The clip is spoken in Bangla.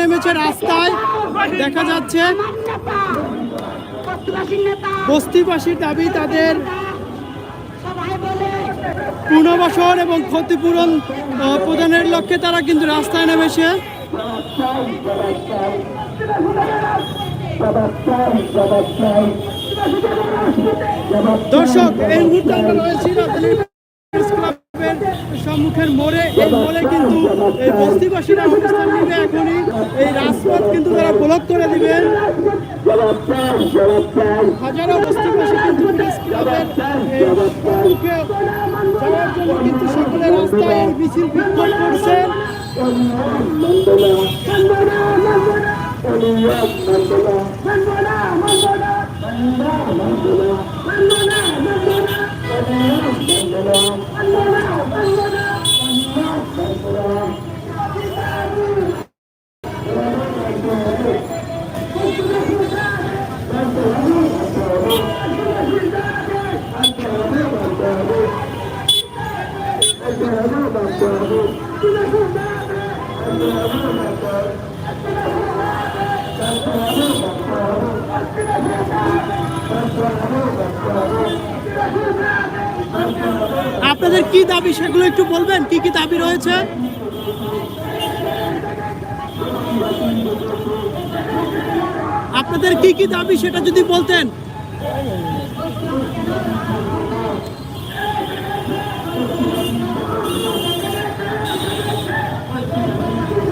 নেমেছে রাস্তায়। দেখা যাচ্ছে বস্তিবাসীর দাবি তাদের পুনর্বাসন এবং ক্ষতিপূরণ প্রদানের লক্ষ্যে তারা কিন্তু রাস্তায় নেমেছে। দর্শক, এই মুহূর্তে আমরা রয়েছি প্রেস সম্মুখের মোড়ে, এই মোড়ে কিন্তু এই বস্তিবাসীরা অবস্থান নিবে এখনই। এই রাজপথ কিন্তু তারা ব্লক করে দিবেন হাজারো বস্তিবাসী কিন্তু কিন্তু সকলে রাস্তায় মিছিল বিক্ষোভ আপনাদের কি দাবি সেগুলো একটু বলবেন? কি কি দাবি রয়েছে? আপনাদের কি কি দাবি সেটা যদি বলতেন?